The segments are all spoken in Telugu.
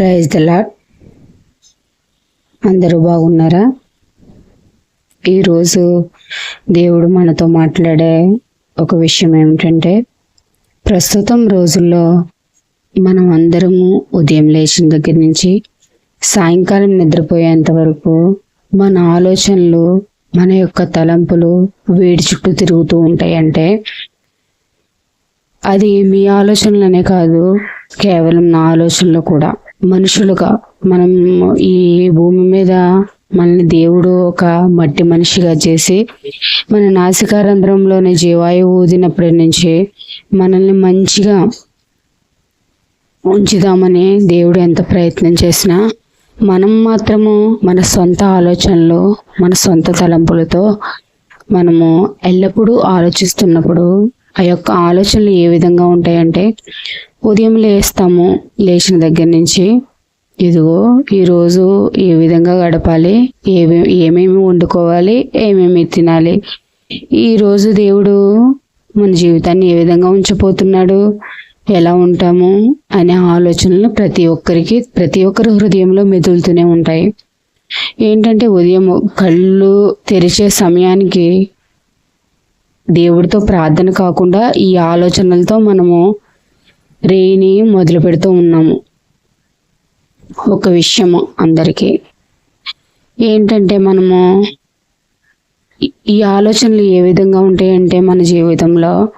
Praise the lord. అందరూ బాగున్నారా? ఈరోజు దేవుడు మనతో మాట్లాడే ఒక విషయం ఏమిటంటే ప్రస్తుతం రోజుల్లో మనం అందరము ఉదయం లేచిన దగ్గర నుంచి సాయంకాలం నిద్రపోయేంత వరకు మన ఆలోచనలు మన యొక్క తలంపులు వేడి చుట్టూ తిరుగుతూ ఉంటాయంటే అది మీ ఆలోచనలనే కాదు కేవలం నా ఆలోచనలు కూడా. మనుషులుగా. మనం ఈ భూమి మీద మనల్ని దేవుడు ఒక మట్టి మనిషిగా చేసి మన నాసికారంధ్రంలోని జీవాయువు ఊదినప్పటి నుంచి మనల్ని మంచిగా ఉంచుదామని దేవుడు ఎంత ప్రయత్నం చేసినా మనం మాత్రము మన సొంత ఆలోచనలు మన సొంత తలంపులతో మనము ఎల్లప్పుడూ ఆలోచిస్తున్నప్పుడు ఆ యొక్క ఆలోచనలు ఏ విధంగా ఉంటాయంటే ఉదయం లేస్తాము లేచిన దగ్గర నుంచి ఇదిగో ఈరోజు ఏ విధంగా గడపాలి ఏమి ఏమేమి వండుకోవాలి ఏమేమి తినాలి ఈరోజు దేవుడు మన జీవితాన్ని ఏ విధంగా ఉంచబోతున్నాడు ఎలా ఉంటాము అనే ఆలోచనలు ప్రతి ఒక్కరికి ప్రతి ఒక్కరి హృదయంలో మెదులుతూనే ఉంటాయి. ఏంటంటే ఉదయం కళ్ళు తెరిచే సమయానికి దేవుడితో ప్రార్థన కాకుండా ఈ ఆలోచనలతో మనము రేయిని మొదలు పెడుతూ ఉన్నాము. ఒక విషయము అందరికీ. ఏంటంటే మనము ఈ- ఈ ఆలోచనలు ఏ విధంగా ఉంటాయంటే మన జీవితంలో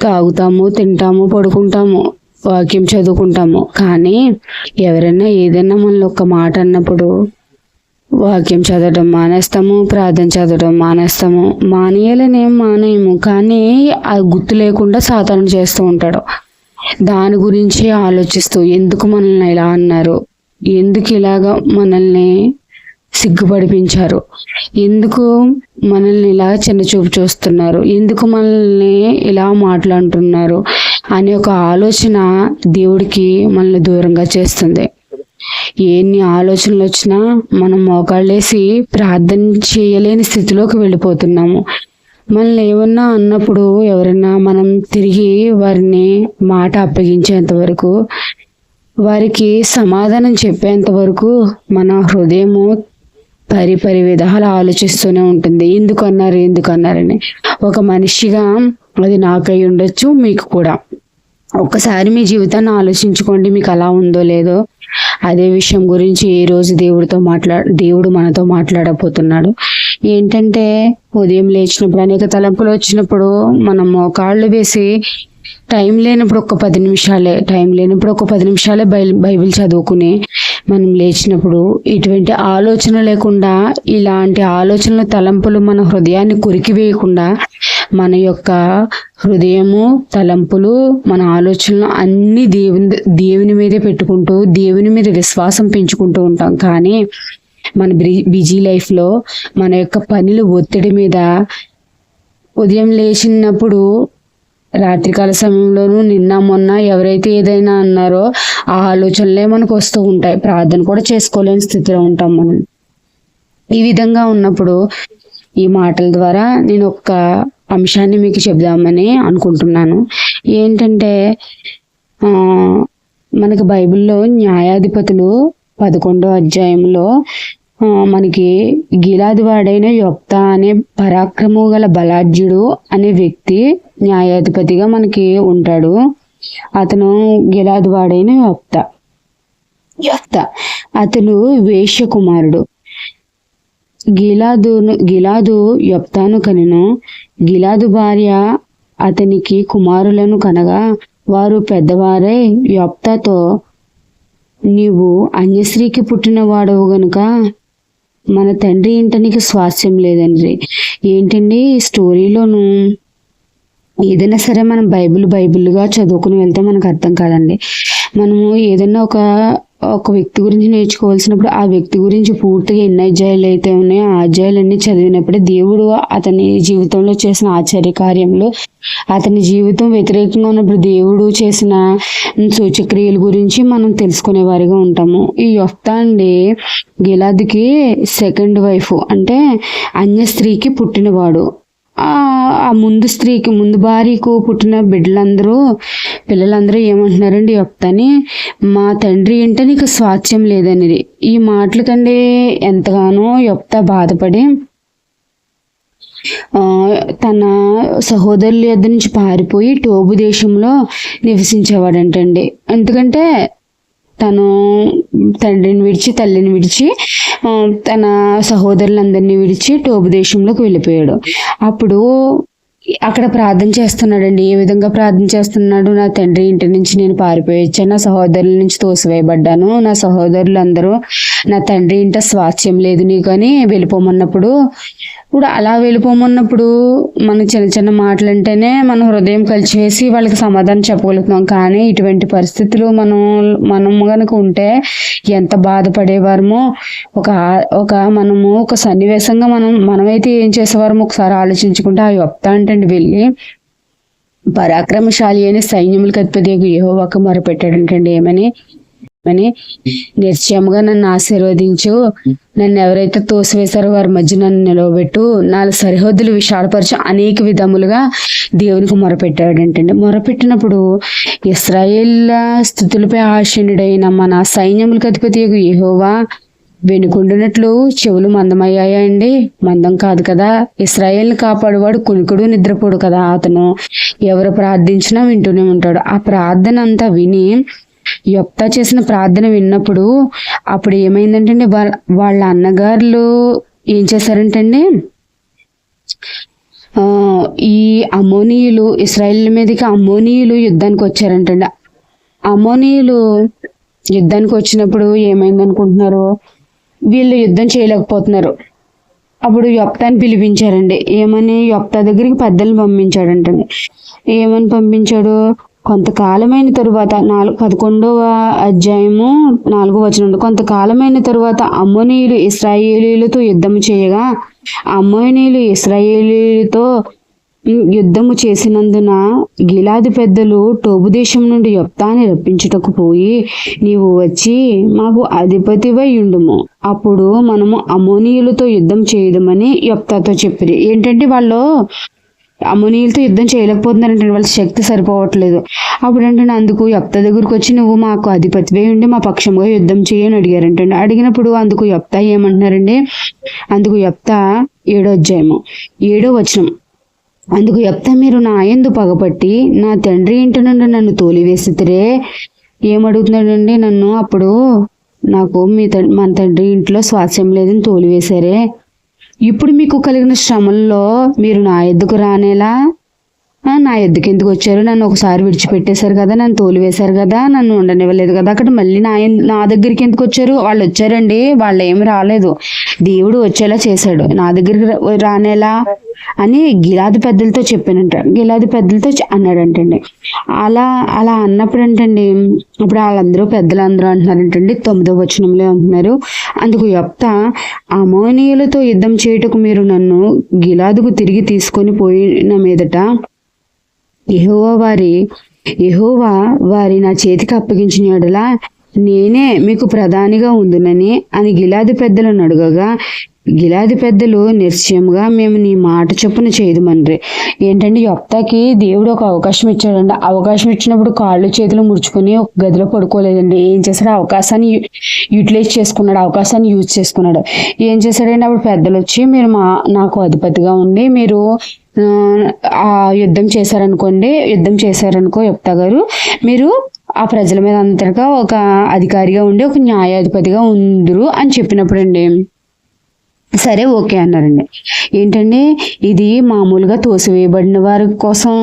తాగుతాము తింటాము పడుకుంటాము వాక్యం చదువుకుంటాము. కానీ ఎవరైనా ఏదైనా మనలో ఒక మాట అన్నప్పుడు వాక్యం చదవడం మానేస్తాము ప్రార్థన చదవడం మానేస్తాము. మానేయాలని ఏం మానేయము కానీ ఆ గుర్తు లేకుండా సాధారణ చేస్తూ ఉంటాడు. దాని గురించి ఆలోచిస్తూ ఎందుకు మనల్ని ఇలా అన్నారు? ఎందుకు ఇలాగా మనల్ని సిగ్గుపడిపించారు? ఎందుకు మనల్ని ఇలా చిన్న చూపు చూస్తున్నారు? ఎందుకు మనల్ని ఇలా మాట్లాడుతున్నారు? అనే ఒక ఆలోచన దేవుడికి మనల్ని దూరంగా చేస్తుంది. ఎన్ని ఆలోచనలు వచ్చినా మనం మోకాళ్ళేసి ప్రార్థన చేయలేని స్థితిలోకి వెళ్ళిపోతున్నాము. మనల్ని ఏమన్నా అన్నప్పుడు ఎవరైనా మనం తిరిగి వారిని మాట అప్పగించేంత వరకు వారికి సమాధానం చెప్పేంత వరకు మన హృదయము పరి పరి విధాలు ఆలోచిస్తూనే ఉంటుంది. ఎందుకు అన్నారు ఎందుకు అన్నారని. ఒక మనిషిగా అది నాకై ఉండొచ్చు మీకు కూడా. ఒక్కసారి మీ జీవితాన్ని ఆలోచించుకోండి మీకు అలా ఉందో లేదో. అదే విషయం గురించి ఈ రోజు దేవుడితో మాట్లా దేవుడు మనతో మాట్లాడబోతున్నాడు. ఏంటంటే ఉదయం లేచినప్పుడు అనేక తలంపులు వచ్చినప్పుడు మనం మోకాళ్ళు వేసి టైం లేనప్పుడు ఒక పది నిమిషాలే టైం లేనప్పుడు ఒక పది నిమిషాలే బై బైబిల్ చదువుకుని మనం లేచినప్పుడు ఇటువంటి ఆలోచన లేకుండా ఇలాంటి ఆలోచనల తలంపులు మన హృదయాన్ని కొరికివేయకుండా మన యొక్క హృదయము తలంపులు మన ఆలోచనలు అన్ని దేవుని దేవుని మీదే పెట్టుకుంటూ దేవుని మీద విశ్వాసం పెంచుకుంటూ ఉంటాం. కానీ మన బ్రి- బిజీ లైఫ్లో మన యొక్క పనులు ఒత్తిడి మీద ఉదయం లేచినప్పుడు రాత్రికాల సమయంలోనూ నిన్న మొన్న ఎవరైతే ఏదైనా అన్నారో ఆ ఆలోచనలే మనకు వస్తూ ఉంటాయి. ప్రార్థన కూడా చేసుకోలేని స్థితిలో ఉంటాం మనం. ఈ విధంగా ఉన్నప్పుడు ఈ మాటల ద్వారా నేను ఒక అంశాన్ని మీకు చెబుదామని అనుకుంటున్నాను. ఏంటంటే మనకి బైబిల్లో న్యాయాధిపతులు పదకొండో అధ్యాయంలో మనకి గిలాది వాడైన యొక్త అనే పరాక్రము గల బలాఢ్యుడు అనే వ్యక్తి న్యాయాధిపతిగా మనకి ఉంటాడు. అతను గిలాది వాడైన యొక్త. యొక్త. అతను వేష్య కుమారుడు గిలాదు గిలాదు యొప్తాను కనెను. గిలాదు భార్య అతనికి కుమారులను కనగా వారు పెద్దవారే యొప్తతో నీవు అన్యశ్రీకి పుట్టినవాడవు గనుక మన తండ్రి ఇంట నీకు స్వాస్థ్యం లేదండి ఏంటండి ఈ స్టోరీలోను? ఏదైనా సరే మనం బైబిల్ బైబిల్గా చదువుకుని వెళ్తే మనకు అర్థం కాదండి. మనము ఏదైనా ఒక ఒక వ్యక్తి గురించి నేర్చుకోవాల్సినప్పుడు ఆ వ్యక్తి గురించి పూర్తిగా ఎన్ని అధ్యాయులు అయితే ఉన్నాయో ఆ అధ్యాయులన్నీ చదివినప్పుడే దేవుడు అతని జీవితంలో చేసిన ఆశ్చర్య కార్యంలో అతని జీవితం వ్యతిరేకంగా ఉన్నప్పుడు దేవుడు చేసిన సూచక్రియల గురించి మనం తెలుసుకునే వారిగా ఉంటాము. ఈ యొఫ్త అండి గిలాదికి సెకండ్ వైఫ్ అంటే అన్య స్త్రీకి పుట్టినవాడు. ఆ ముందు స్త్రీకి ముందు భార్యకు పుట్టిన బిడ్డలందరూ పిల్లలందరూ ఏమంటున్నారండి చెప్తాని మా తండ్రి అంటే నీకు స్వాస్థ్యం లేదనేది ఈ మాటలకండి ఎంతగానో చెప్తా బాధపడి తన సహోదరుల యొద్ద నుంచి పారిపోయి టోబు దేశంలో నివసించేవాడంటండి. ఎందుకంటే తను తండ్రిని విడిచి తల్లిని విడిచి తన సహోదరులందరినీ విడిచి టోబు దేశంలోకి వెళ్ళిపోయాడు. అప్పుడు అక్కడ ప్రార్థన చేస్తున్నాడండి. ఏ విధంగా ప్రార్థన చేస్తున్నాడు? నా తండ్రి ఇంటి నుంచి నేను పారిపోయొచ్చాను నా సహోదరుల నుంచి తోసివేయబడ్డాను. నా సహోదరులు అందరూ నా తండ్రి ఇంట స్వాస్థ్యం లేదు నీకు అని వెళ్ళిపోమన్నప్పుడు ఇప్పుడు అలా వెళ్ళిపోమన్నప్పుడు మన చిన్న చిన్న మాటలు అంటేనే మనం హృదయం కలిసివేసి వాళ్ళకి సమాధానం చెప్పగలుగుతున్నాం కానీ ఇటువంటి పరిస్థితులు మనం మనం కనుక ఉంటే ఎంత బాధపడేవారమో ఒక ఒక మనము ఒక సన్నివేశంగా మనం మనమైతే ఏం చేసేవారమో ఒకసారి ఆలోచించుకుంటే ఆ యొప్త అంటే వెళ్ళి పరాక్రమశాలి అయిన సైన్యములకు అధిపతి యెహోవాకు మొరపెట్టాడంటండి ఏమని? అని నిశ్చయముగా నన్ను ఆశీర్వదించు. నన్ను ఎవరైతే తోసివేశారో వారి మధ్య నన్ను నిలవబెట్టు. నాలుగు సరిహద్దులు విశాలపరచు. అనేక విధములుగా దేవునికి మొరపెట్టాడంటండి. మొరపెట్టినప్పుడు ఇస్రాయేల్ స్థుతులపై ఆశీనుడైన మన సైన్యములకు అధిపతి యహోవా వెనుకుండునట్లు చెవులు మందమయ్యాయండి. మందం కాదు కదా. ఇస్రాయేల్ని కాపాడువాడు కునుకుడు నిద్రపోడు కదా అతను. ఎవరు ప్రార్థించినా వింటూనే ఉంటాడు. ఆ ప్రార్థన అంతా విని యొప్త చేసిన ప్రార్థన విన్నప్పుడు అప్పుడు ఏమైందంటే వాళ్ళ వాళ్ళ అన్నగారులు ఏం చేశారంటండి? ఈ అమోనీయులు ఇస్రాయిల్ మీదకి అమోనీయులు యుద్ధానికి వచ్చారంటండి. అమోనీయులు యుద్ధానికి వచ్చినప్పుడు ఏమైంది అనుకుంటున్నారు వీళ్ళు యుద్ధం చేయలేకపోతున్నారు. అప్పుడు యొప్తాని పిలిపించారండి. ఏమని? యొప్తా దగ్గరికి పెద్దలు పంపించాడంటండి. ఏమని పంపించాడు? కొంతకాలమైన తరువాత నాలుగు పదకొండవ అధ్యాయము నాలుగో వచనం కొంతకాలమైన తరువాత అమ్మోనీయులు ఇస్రాయేలీలతో యుద్ధము చేయగా అమ్మోనీయులు ఇస్రాయేలీలతో యుద్ధము చేసినందున గిలాది పెద్దలు టోబు దేశం నుండి యొప్తాన్ని రప్పించుటకు పోయి నీవు వచ్చి మాకు అధిపతివై ఉండుము అప్పుడు మనము అమోనీయులతో యుద్ధం చేయదమని యొప్తాతో చెప్పిరి. ఏంటంటే వాళ్ళు అమునీలతో యుద్ధం చేయలేకపోతున్నారంటే వాళ్ళ శక్తి సరిపోవట్లేదు. అప్పుడు అంటే అందుకు యప్త దగ్గరకు వచ్చి నువ్వు మాకు అధిపతివే ఉండి మా పక్షంగా యుద్ధం చేయని అడిగారంటండి. అడిగినప్పుడు అందుకు యప్త ఏమంటున్నారండి అందుకు యప్త ఏడో అధ్యాయము ఏడో వచనం. అందుకు చెప్తా మీరు నా ఎందు పగపట్టి నా తండ్రి ఇంటి నుండి నన్ను తోలివేసితే ఏమడుగుతున్నాడండి నన్ను అప్పుడు నాకు మీ తండ్రి మన తండ్రి ఇంట్లో స్వాస్యం లేదని తోలివేశారే. ఇప్పుడు మీకు కలిగిన శ్రమల్లో మీరు నా ఎద్దుకు రానేలా? నా ఎద్దుకు ఎందుకు వచ్చారు? నన్ను ఒకసారి విడిచిపెట్టేశారు కదా నన్ను తోలివేశారు కదా నన్ను ఉండనివ్వలేదు కదా అక్కడ మళ్ళీ నా నా దగ్గరికి ఎందుకు వచ్చారు? వాళ్ళు వచ్చారండి వాళ్ళు ఏమి రాలేదు. దేవుడు వచ్చేలా చేశాడు. నా దగ్గరికి రా- రానేలా అని గిలాది పెద్దలతో చెప్పానంట. గిలాది పెద్దలతో అన్నాడంటండి. అలా అలా అన్నప్పుడు ఏంటండి అప్పుడు వాళ్ళందరూ పెద్దలందరూ అంటున్నారంటండి తొమ్మిదో వచనంలో అంటున్నారు. అందుకు యొప్త అమోనీయులతో యుద్ధం చేయటకు మీరు నన్ను గిలాదుకు తిరిగి తీసుకొని పోయిన మీదట యెహోవా వారి యహోవా వారి నా చేతికి అప్పగించిన ఎడలా నేనే మీకు ప్రధానిగా ఉందునని అని గిలాది పెద్దలను అడగగా గిలాది పెద్దలు నిశ్చయంగా మేము నీ మాట చొప్పున చేయదుమన్రి ఏంటంటే యొప్తాకి దేవుడు ఒక అవకాశం ఇచ్చాడండి అవకాశం ఇచ్చినప్పుడు కాళ్ళు చేతులు ముడుచుకొని ఒక గదిలో పడుకోలేదండి. ఏం చేశాడు? అవకాశాన్ని యూటిలైజ్ చేసుకున్నాడు. అవకాశాన్ని యూజ్ చేసుకున్నాడు. ఏం చేశాడంటే అప్పుడు పెద్దలు వచ్చి మీరు మా నాకు అధిపతిగా ఉండి మీరు యుద్ధం చేశారనుకోండి యుద్ధం చేశారనుకో చెప్తా గారు మీరు ఆ ప్రజల మీద అంతగా ఒక అధికారిగా ఉండి ఒక న్యాయాధిపతిగా ఉందరు అని చెప్పినప్పుడు అండి సరే ఓకే అన్నారండి. ఏంటండి? ఇది మామూలుగా తోసివేయబడిన వారి కోసం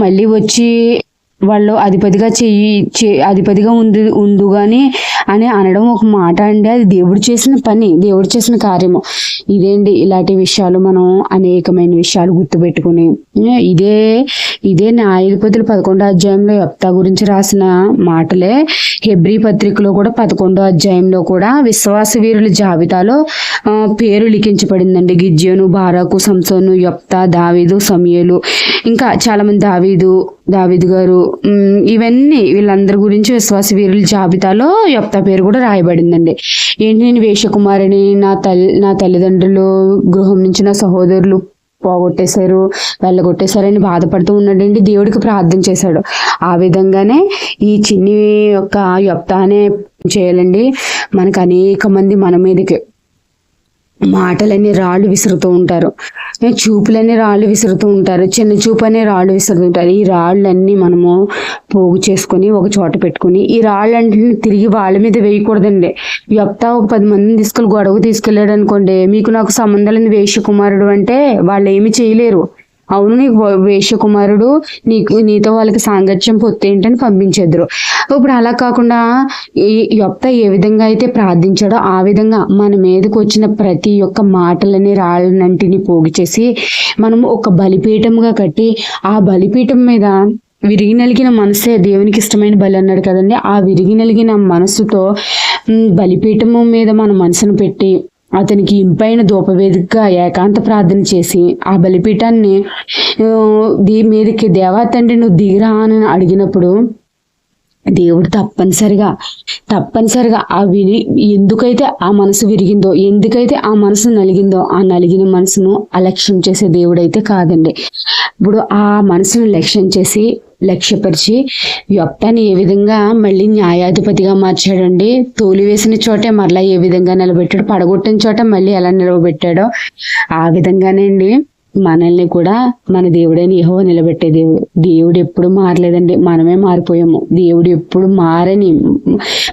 మళ్ళీ వచ్చి వాళ్ళు అధిపతిగా చెయ్యి చే అధిపతిగా ఉంది ఉండు కానీ అని అనడం ఒక మాట అండి. అది దేవుడు చేసిన పని దేవుడు చేసిన కార్యము. ఇదేంటి ఇలాంటి విషయాలు మనం అనేకమైన విషయాలు గుర్తుపెట్టుకుని ఇదే ఇదే న్యాయాధిపతులు పదకొండో అధ్యాయంలో యప్తా గురించి రాసిన మాటలే. హెబ్రీ పత్రికలో కూడా పదకొండో అధ్యాయంలో కూడా విశ్వాస వీరుల జాబితాలో పేరు లిఖించబడిందండి. గిజ్యోను బారాకు సంసోను యప్తా దావీదు సమయలు. ఇంకా చాలామంది దావీదు దావిద్ గారు ఇవన్నీ వీళ్ళందరి గురించి విశ్వాస వీరుల జాబితాలో యొప్తా పేరు కూడా రాయబడిందండి. ఏంటి నేను వేషకుమారిని నా తల్లి నా తల్లిదండ్రులు గృహం నుంచి నా సహోదరులు పోగొట్టేశారు వెళ్ళగొట్టేశారని బాధపడుతూ ఉన్నాడండి. దేవుడికి ప్రార్థన చేశాడు. ఆ విధంగానే ఈ చిన్ని యొక్క యొప్తానే చేయాలండి. మనకు అనేక మంది మన మీదకి మాటలని రాళ్ళు విసురుతూ ఉంటారు. చూపులని రాళ్ళు విసురుతూ ఉంటారు. చిన్న చూపు అనే రాళ్ళు విసురుతుంటారు ఈ రాళ్ళన్నీ మనము పోగు చేసుకొని ఒక చోట పెట్టుకొని ఈ రాళ్ళంటిని తిరిగి వాళ్ళ మీద వేయకూడదండి. యొప్త ఒక పది మందిని తీసుకెళ్ళి గొడవ తీసుకెళ్ళాడు అనుకోండి మీకు నాకు సంబంధం లేని వేష్య కుమారుడు అంటే వాళ్ళు ఏమి చేయలేరు. అవును నీకు వేషకుమారుడు నీకు నీతో వాళ్ళకి సాంగత్యం పొత్తేంటని పంపించేద్దరు ఇప్పుడు అలా కాకుండా ఈ యొప్త ఏ విధంగా అయితే ప్రార్థించాడో ఆ విధంగా మన మీదకి వచ్చిన ప్రతి ఒక్క మాటలని రాళ్ళనంటిని పోగు చేసి మనం ఒక బలిపీఠంగా కట్టి ఆ బలిపీఠం మీద విరిగి నలిగిన మనసే దేవునికి ఇష్టమైన బలి అన్నాడు కదండి. ఆ విరిగి నలిగిన మనసుతో బలిపీఠము మీద మన మనసును పెట్టి అతనికి ఇంపైన ధూపవేదికగా ఏకాంత ప్రార్థన చేసి ఆ బలిపీఠాన్ని దీ మీదకి దేవాతండ్రి నువ్వు దిగిరా అని అడిగినప్పుడు దేవుడు తప్పనిసరిగా తప్పనిసరిగా ఆ విరి ఎందుకైతే ఆ మనసు విరిగిందో ఎందుకైతే ఆ మనసు నలిగిందో ఆ నలిగిన మనసును అలక్ష్యం చేసే దేవుడైతే కాదండి. ఇప్పుడు ఆ మనసును లక్ష్యం చేసి లక్ష్యపరిచి యొప్తాన్ని ఏ విధంగా మళ్ళీ న్యాయాధిపతిగా మార్చాడండి? తోలి వేసిన చోటే మరలా ఏ విధంగా నిలబెట్టాడు? పడగొట్టిన చోట మళ్ళీ ఎలా నిలబెట్టాడో ఆ విధంగానే అండి మనల్ని కూడా మన దేవుడైన యహో నిలబెట్టే దేవుడు దేవుడు ఎప్పుడు మారలేదండి. మనమే మారిపోయాము. దేవుడు ఎప్పుడు మారని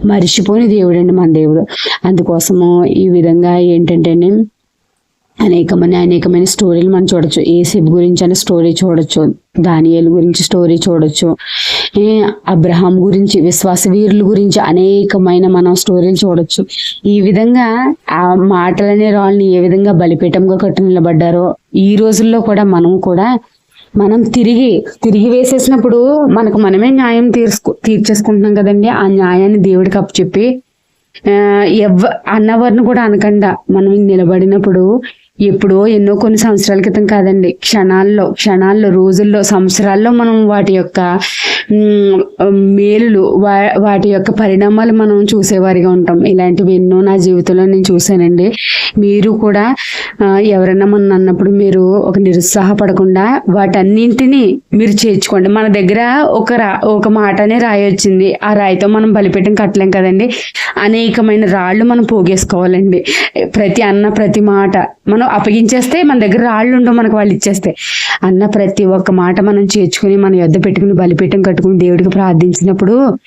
మరిచిపోని దేవుడు అండి మన దేవుడు. అందుకోసము ఈ విధంగా ఏంటంటే అనేకమైన అనేకమైన స్టోరీలు మనం చూడొచ్చు. సిబ్ గురించి అనే స్టోరీ చూడొచ్చు. దానియలు గురించి స్టోరీ చూడొచ్చు. అబ్రహాం గురించి విశ్వాస వీరుల గురించి అనేకమైన మనం స్టోరీలు చూడొచ్చు. ఈ విధంగా ఆ మాటలనే రాళ్ళని ఏ విధంగా బలిపీఠంగా కట్టు నిలబడ్డారో ఈ రోజుల్లో కూడా మనం కూడా మనం తిరిగి తిరిగి వేసేసినప్పుడు మనకు మనమే న్యాయం తీర్చుకు తీర్చేసుకుంటున్నాం కదండి. ఆ న్యాయాన్ని దేవుడికి అప్పచెప్పి ఎవ అన్నవారిని కూడా అనకుండా మనం నిలబడినప్పుడు ఎప్పుడో ఎన్నో కొన్ని సంవత్సరాల క్రితం కాదండి. క్షణాల్లో క్షణాల్లో రోజుల్లో సంవత్సరాల్లో మనం వాటి యొక్క మేలులు వా వాటి యొక్క పరిణామాలు మనం చూసేవారిగా ఉంటాం. ఇలాంటివి ఎన్నో నా జీవితంలో నేను చూశానండి. మీరు కూడా ఎవరైనా మన అన్నప్పుడు మీరు ఒక నిరుత్సాహపడకుండా వాటన్నింటినీ మీరు చేర్చుకోండి. మన దగ్గర ఒక రా ఒక మాటనే రాయి వచ్చింది. ఆ రాయితో మనం బలిపెట్టం కట్టలేం కదండి. అనేకమైన రాళ్ళు మనం పోగేసుకోవాలండి. ప్రతి అన్న ప్రతి మాట మనం అప్పగించేస్తే మన దగ్గర రాళ్ళు ఉండవు మనకు వాళ్ళు ఇచ్చేస్తే. అన్న ప్రతి ఒక్క మాట మనం చేర్చుకుని మన యొద్ద పెట్టుకుని బలిపీఠం కట్టుకుని దేవుడికి ప్రార్థించినప్పుడు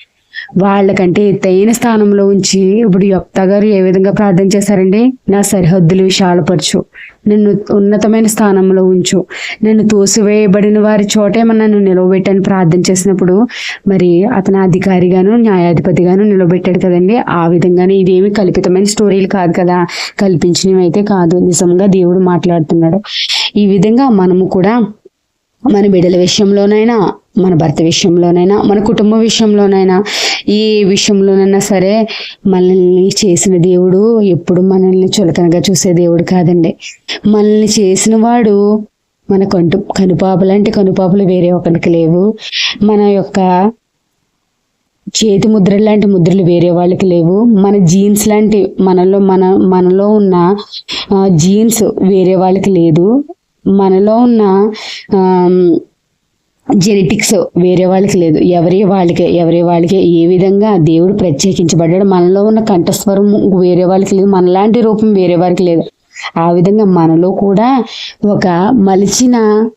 వాళ్ళకంటే ఎత్తైన స్థానంలో ఉంచి ఇప్పుడు యొప్త గారు ఏ విధంగా ప్రార్థన చేశారండి నా సరిహద్దులు విశాలపరచు. నన్ను ఉన్నతమైన స్థానంలో ఉంచు. నన్ను తోసివేయబడిన వారి చోటే మన నన్ను నిలవబెట్టని ప్రార్థన చేసినప్పుడు మరి అతను అధికారిగాను న్యాయాధిపతిగాను నిలబెట్టాడు కదండి. ఆ విధంగానే ఇదేమి కల్పితమైన స్టోరీలు కాదు కదా. కల్పించినవి అయితే కాదు. నిజంగా దేవుడు మాట్లాడుతున్నాడు. ఈ విధంగా మనము కూడా మన బిడ్డల విషయంలోనైనా మన భర్త విషయంలోనైనా మన కుటుంబ విషయంలోనైనా ఈ విషయంలోనైనా సరే మనల్ని చేసిన దేవుడు ఎప్పుడు మనల్ని చులకనగా చూసే దేవుడు కాదండి. మనల్ని చేసిన వాడు మన కంటు కనుపాపలంటే కనుపాపలు వేరే ఒకరికి లేవు. మన యొక్క చేతి ముద్రలు లాంటి ముద్రలు వేరే వాళ్ళకి లేవు. మన జీన్స్ లాంటి మనలో మన మనలో ఉన్న జీన్స్ వేరే వాళ్ళకి లేదు. మనలో ఉన్న జెనెటిక్స్ వేరే వాళ్ళకి లేదు. ఎవరి వాళ్ళకే ఎవరి వాళ్ళకే ఏ విధంగా దేవుడు ప్రత్యేకించబడ్డాడు మనలో ఉన్న కంఠస్వరం వేరే వాళ్ళకి లేదు. మనలాంటి రూపం వేరే వారికి లేదు. ఆ విధంగా మనలో కూడా ఒక మలిచిన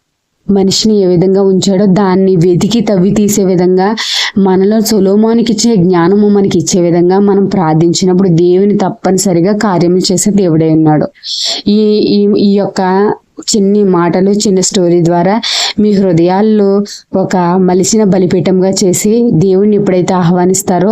మనిషిని ఏ విధంగా ఉంచాడో దాన్ని వెతికి తవ్వి తీసే విధంగా మనలో సులోమానికి ఇచ్చే జ్ఞానము మనకి ఇచ్చే విధంగా మనం ప్రార్థించినప్పుడు దేవుని తప్పనిసరిగా కార్యములు చేసే దేవుడే ఉన్నాడు. ఈ ఈ ఈ యొక్క చిన్ని మాటలు చిన్న స్టోరీ ద్వారా మీ హృదయాల్లో ఒక మలిసిన బలిపీఠంగా చేసి దేవుణ్ణి ఎప్పుడైతే ఆహ్వానిస్తారో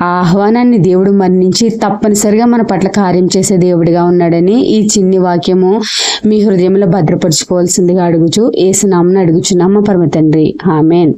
ఆ ఆహ్వానాన్ని దేవుడు మరణించి తప్పనిసరిగా మన పట్ల కార్యం చేసే దేవుడిగా ఉన్నాడని ఈ చిన్ని వాక్యము మీ హృదయంలో భద్రపరచుకోవాల్సిందిగా అడుగుచు. ఏసునామని అడుగుచున్నామ పరమ తండ్రి. ఆమెన్.